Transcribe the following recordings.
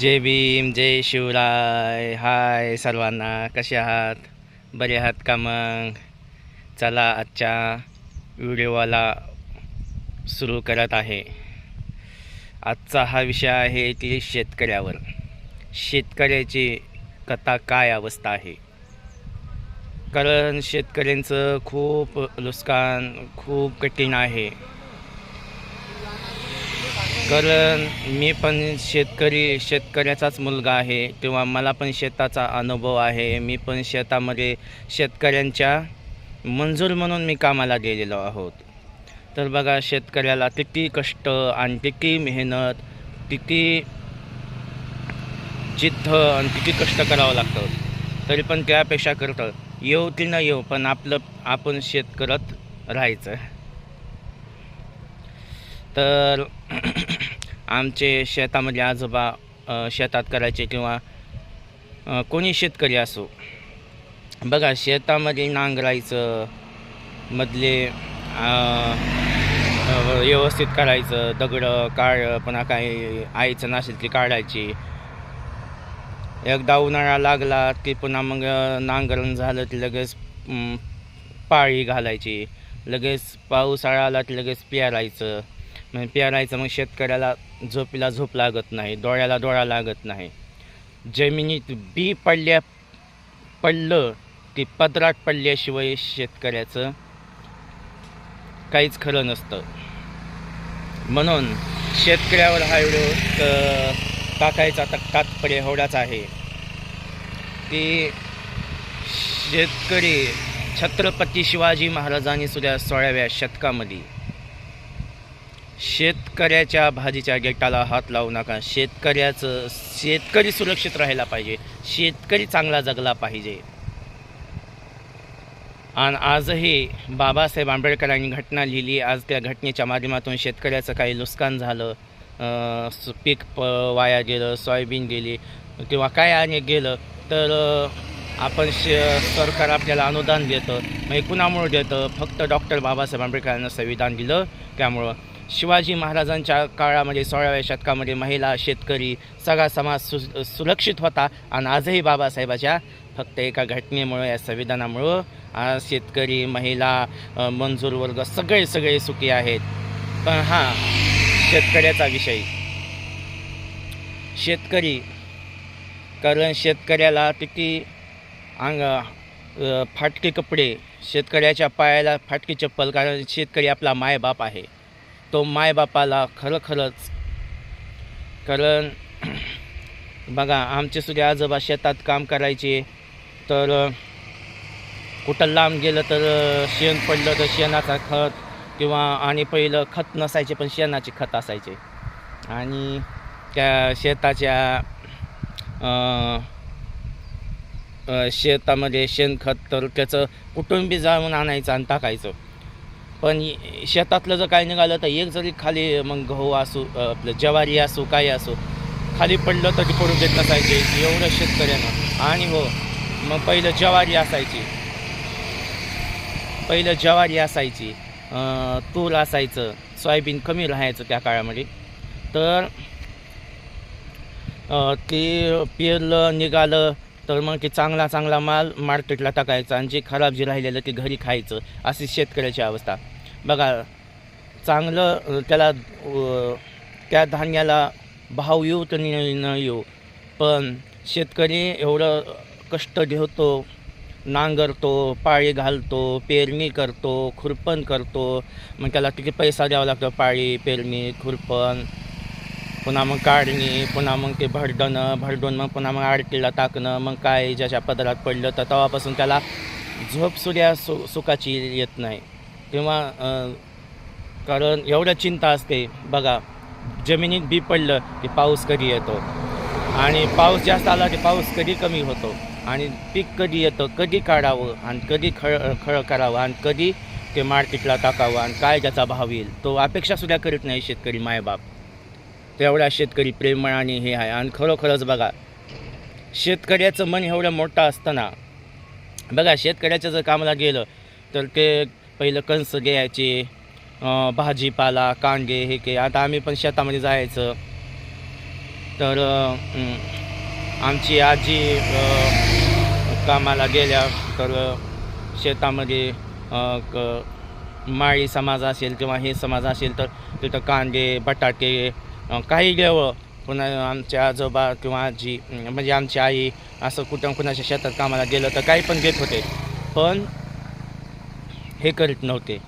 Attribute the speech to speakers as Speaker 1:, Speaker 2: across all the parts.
Speaker 1: जय भीम जय शिवराय हाय सर्वांना कसे आहात? बरे आहात का मग? चला आजच्या व्हिडिओला सुरू करत आहे. आजचा हा विषय आहे की शेतकऱ्यावर. शेतकऱ्याची कथा काय अवस्था आहे? कारण शेतकऱ्यांचं खूप नुकसान खूप कठीण आहे. कारण मी पण शेतकरी शेतकऱ्याचाच मुलगा आहे किंवा मला पण शेताचा अनुभव आहे. मी पण शेतामध्ये शेतकऱ्यांच्या मंजूर म्हणून मी कामाला गेलेलो आहोत. तर बघा शेतकऱ्याला किती कष्ट आणि किती मेहनत किती जिद्द आणि किती कष्ट करावं लागतं. तरी पण त्यापेक्षा करतं. येऊ की न येऊ पण आपलं आपण शेत करत राहायचं. तर आमचे शेतामध्ये आजोबा शेतात करायचे किंवा कोणी शेतकरी असो. बघा शेतामध्ये नांगरायचं मधले व्यवस्थित करायचं दगडं काळ पुन्हा काही आईचं नसेल ती काढायची. एकदा उन्हाळा लागला की पुन्हा मग नांगरण झालं की लगेच पाळी घालायची. लगेच पावसाळा आला की लगेच पेरायचं. म्हणजे पेरायचं मग शेतकऱ्याला झोपीला झोप लागत नाही डोळ्याला डोळा लागत नाही. जमिनीत बी पडल्या पडलं की पदरात पडल्याशिवाय शेतकऱ्याचं काहीच खरं नसतं. म्हणून शेतकऱ्यावर हा व्हिडिओ टाकायचा तर तात्पर्य एवढाच आहे की शेतकरी छत्रपती शिवाजी महाराजांनी सुद्धा सोळाव्या शतकामध्ये शेतकऱ्याच्या भाजीच्या गेटाला हात लावू नका. शेतकऱ्याचं शेतकरी सुरक्षित राहायला पाहिजे. शेतकरी चांगला जगला पाहिजे. आणि आजही बाबासाहेब आंबेडकरांनी घटना लिहिली. आज त्या घटनेच्या माध्यमातून शेतकऱ्याचं काही नुकसान झालं. स- पीक प वाया गेलं सोयाबीन गेली किंवा काय आणि गेलं तर आपण शे सरकार आपल्याला अनुदान देतं मग कुणामुळं देतं? फक्त डॉक्टर बाबासाहेब आंबेडकरांना संविधान दिलं. त्यामुळं शिवाजी महाराजांच्या काळामध्ये सोळाव्या शतकामध्ये महिला शेतकरी सगळा समाज सु सुरक्षित होता आणि आजही बाबासाहेबाच्या फक्त एका घटनेमुळं या संविधानामुळं आज शेतकरी महिला मंजूर वर्ग सगळे सगळे सुखी आहेत. पण हा शेतकऱ्याचा विषय. शेतकरी कारण शेतकऱ्याला किती अंग फाटके कपडे शेतकऱ्याच्या पायाला फाटकी चप्पल कारण शेतकरी आपला मायबाप आहे. तो मायबापाला खरं खरंच कारण बघा आमचे सुद्धा आजोबा शेतात काम करायचे तर कुठं लांब गेलं तर शेण पडलं तर शेणाचा खत किंवा आणि पहिलं खत नसायचे पण शेणाचे खत असायचे. आणि त्या शेताच्या शेतामध्ये शेणखत तर त्याचं कुटुंबी जाऊन आणायचं आणि टाकायचं. पण शेतातलं जर काय निघालं तर एक जरी खाली मग गहू असो आपलं ज्वारी असो काय असो खाली पडलं तरी पडू पडून देत नसायचे एवढं शेतकऱ्यांना. आणि हो मग पहिलं ज्वारी असायची. पहिलं ज्वारी असायची तूर असायचं सोयाबीन कमी राहायचं त्या काळामध्ये. तर ते पेरलं निघालं तर मग ते चांगला चांगला माल मार्केटला टाकायचा आणि जे खराब जे राहिलेलं ते घरी खायचं अशी शेतकऱ्याची अवस्था. बघा चांगलं त्याला त्या धान्याला भाव येऊ तर न येऊ. पण शेतकरी एवढं कष्ट घेतो नांगरतो पाळी घालतो पेरणी करतो खुरपण करतो. मग त्याला किती पैसा द्यावा लागतो पाळी पेरणी खुरपण. पुन्हा मग काढणी पुन्हा मग ते भरडणं भरडून मग पुन्हा मग आडकीला टाकणं मग काय ज्याच्या पदरात पडलं तर तेव्हापासून त्याला झोपसुद्धा सु सुखाची येत नाही. किंवा कारण एवढं चिंता असते. बघा जमिनीत बी पडलं की पाऊस कधी येतो? आणि पाऊस जास्त आला की पाऊस कधी कमी होतो? आणि पीक कधी येतं? कधी काढावं? आणि कधी खळ खळ करावं? आणि कधी ते मार्केटला टाकावं? आणि काय त्याचा भाव येईल? तो अपेक्षासुद्धा करीत नाही शेतकरी मायबाप. तेवढा शेतकरी प्रेमळाने हे आहे. आणि खरोखरच बघा शेतकऱ्याचं मन एवढं मोठं असताना बघा शेतकऱ्याचं जर कामाला गेलं तर ते पहिलं कणस घ्यायचे भाजीपाला कांदे हे के आता आम्ही पण शेतामध्ये जायचं. तर आमची आजी कामाला गेल्या तर शेतामध्ये क माळी समाज असेल किंवा हे समाज असेल तर तिथं कांदे बटाटे काही घ्यावं पुन्हा आमचे आजोबा किंवा आजी म्हणजे आमची आई असं कुठं कुणाच्या शेतात कामाला गेलं तर काही पण घेत होते. पण हे करीत नव्हते.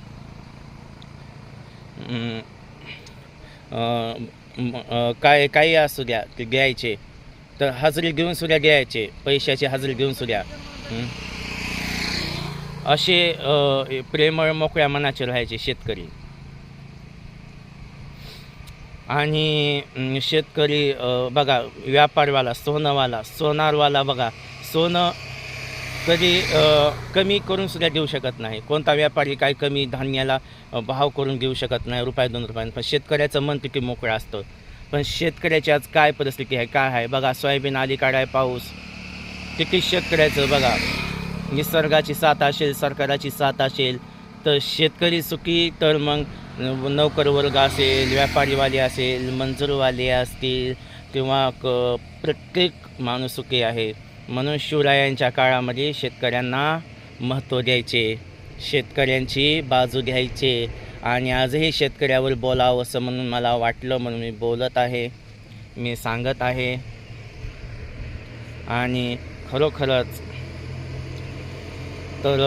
Speaker 1: काय काही असू द्या ते द्यायचे तर हजरी घेऊन सुद्धा द्यायचे पैशाची हजरी घेऊन सुद्धा. असे प्रेमळ मोकळ्या मनाचे राहायचे शेतकरी. आणि शेतकरी बघा व्यापारवाला सोनंवाला सोनारवाला बघा सोनं कधी कमी करून सुद्धा देऊ शकत नाही. कोणता व्यापारी काय कमी धान्याला भाव करून देऊ शकत नाही रुपये दोन रुपयानं. पण शेतकऱ्याचं मन किती मोकळं असतं. पण शेतकऱ्याची आज काय परिस्थिती आहे काय आहे? बघा सोयाबीन आली काढाय पाऊस? किती शेतकऱ्याचं बघा. निसर्गाची साथ असेल सरकाराची साथ असेल तर शेतकरी सुखी तर मग नोकर वर्ग असेल व्यापारीवाले असेल मंजूरवाले असतील किंवा क प्रत्येक माणूस आहे. म्हणून शिवरायांच्या काळामध्ये शेतकऱ्यांना महत्त्व द्यायचे. शेतकऱ्यांची बाजू घ्यायचे. आणि आजही शेतकऱ्यावर बोलावं असं म्हणून मला वाटलं म्हणून मी बोलत आहे. मी सांगत आहे. आणि खरोखरच तर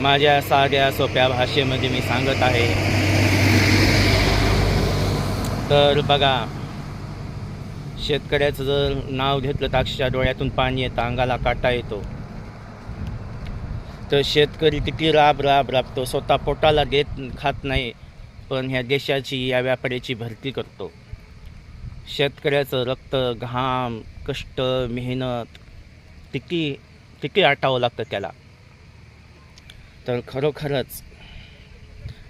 Speaker 1: माझ्या साध्या सोप्या भाषेमध्ये मी सांगत आहे. तर बघा शेतकऱ्याचं जर नाव घेतलं तर डोळ्यातून पाणी येतं अंगाला काटा येतो. तर शेतकरी किती राब राब राबतो स्वतः पोटाला देत खात नाही पण ह्या देशाची या व्यापाऱ्याची भरती करतो. शेतकऱ्याचं रक्त घाम कष्ट मेहनत किती किती आटावं लागतं त्याला. तर खरोखरच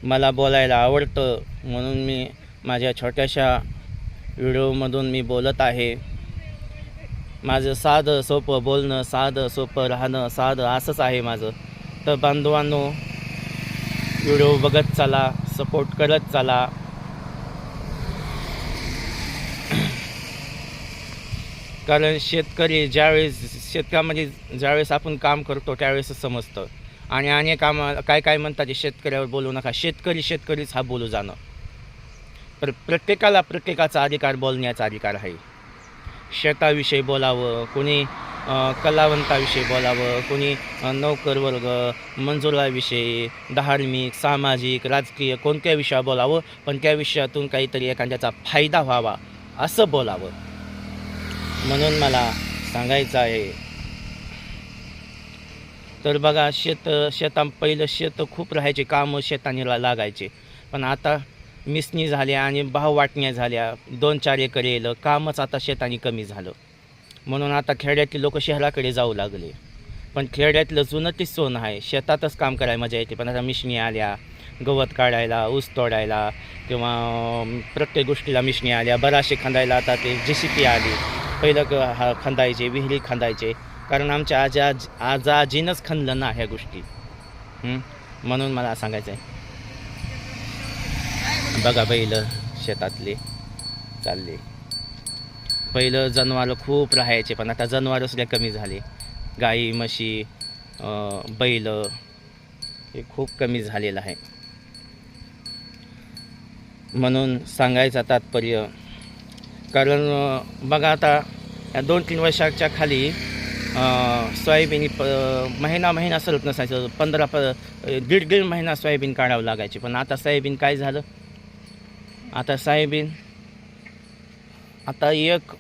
Speaker 1: मला बोलायला आवडतं म्हणून मी माझ्या छोट्याशा व्हिडिओमधून मी बोलत आहे. माझं साधं सोपं बोलणं साधं सोपं राहणं साधं असंच आहे माझं. तर बांधवांनो व्हिडिओ बघत चला सपोर्ट करत चला. कारण शेतकरी ज्यावेळेस शेतकामध्ये ज्यावेळेस आपण काम करतो त्यावेळेस समजतं. आणि अनेक काम काय काय म्हणतात ते शेतकऱ्यावर बोलू नका. शेतकरी शेतकरीच हा बोलू जाणं. प्र प्रत्येकाला प्रत्येकाचा अधिकार बोलण्याचा अधिकार आहे. शेताविषयी बोलावं कोणी कलावंताविषयी बोलावं कोणी नोकरवर्ग नोकर वर्ग मंजुराविषयी धार्मिक सामाजिक राजकीय कोणत्या विषयावर बोलावं पण त्या विषयातून काहीतरी एखाद्याचा फायदा व्हावा असं बोलावं. म्हणून मला सांगायचं आहे तर बघा शेत शेता पहिलं शेत खूप राहायचे कामं शेताने ला- लागायचे. पण आता मिसनी झाल्या आणि भाव वाटण्या झाल्या. दोन चार एकर येलं कामच आता शेताने कमी झालं. म्हणून आता खेड्यातली लोक शहराकडे जाऊ लागले. पण खेड्यातलं जुनं ते सोनं आहे. शेतातच काम करायला मजा येते. पण आता मिशनी आल्या गवत काढायला ऊस तोडायला किंवा प्रत्येक गोष्टीला मिशनी आल्या. बराशे खांदायला आता ते जे सी पी आली. पहिलं क हा खंदायचे विहिरी खांदायचे. कारण आमच्या आजा आज आजाजीनंच खणलं ना ह्या गोष्टी. म्हणून मला सांगायचं आहे बघा बैल शेतातले चालले. पहिलं जनावरं खूप राहायचे पण आता जनावरं सुद्धा कमी झाले. गाई म्हशी बैल हे खूप कमी झालेलं आहे. म्हणून सांगायचं तात्पर्य कारण बघा आता या दोन तीन वर्षाच्या खाली सोयाबीन प महिना महिना सरत नसायचं. पंधरा प दीड दीड महिना सोयाबीन काढावं लागायची. पण आता सोयाबीन काय झालं? आता सोयाबीन आता एक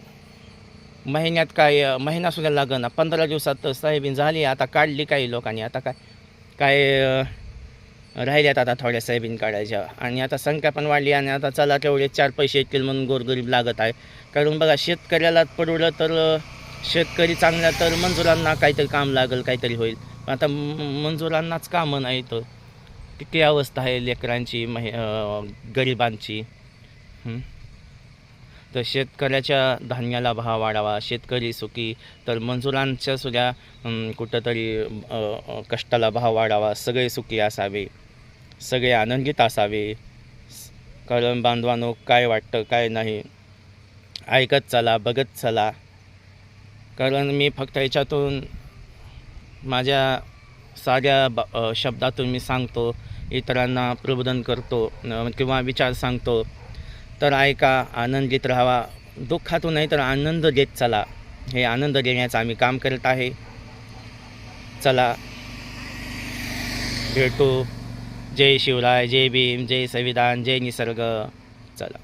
Speaker 1: महिन्यात काय महिनासुद्धा लागं ना. पंधरा दिवसात सोयाबीन झाली आता काढली काही लोकांनी. आता काय काय राहिल्यात आता थोड्या सोयाबीन काढायच्या. आणि आता संख्या पण वाढली आणि आता चला तेवढे चार पैसे येतील म्हणून गोरगरीब लागत आहे. कारण बघा शेतकऱ्याला परवडलं तर शेतकरी चांगला तर मंजुरांना काहीतरी काम लागेल काहीतरी होईल. आता मंजुरांनाच कामं नाही तर किती अवस्था आहे लेकरांची महि गरिबांची. तर शेतकऱ्याच्या धान्याला भाव वाढावा शेतकरी सुखी तर मंजुरांच्या सुद्धा कुठंतरी कष्टाला भाव वाढावा सगळे सुखी असावे सगळे आनंदित असावे. कारण बांधवानो काय वाटतं काय नाही. ऐकत चला बघत चला. कारण मी फक्त याच्यातून माझ्या साऱ्या ब शब्दातून मी सांगतो इतरांना प्रबोधन करतो किंवा विचार सांगतो. तर ऐका आनंदित राहावा. दुःखातून नाही तर आनंद देत चला. हे आनंद देण्याचं आम्ही काम करत आहे. चला. भेटू. जय शिवराय जय भीम जय संविधान जय निसर्ग. चला.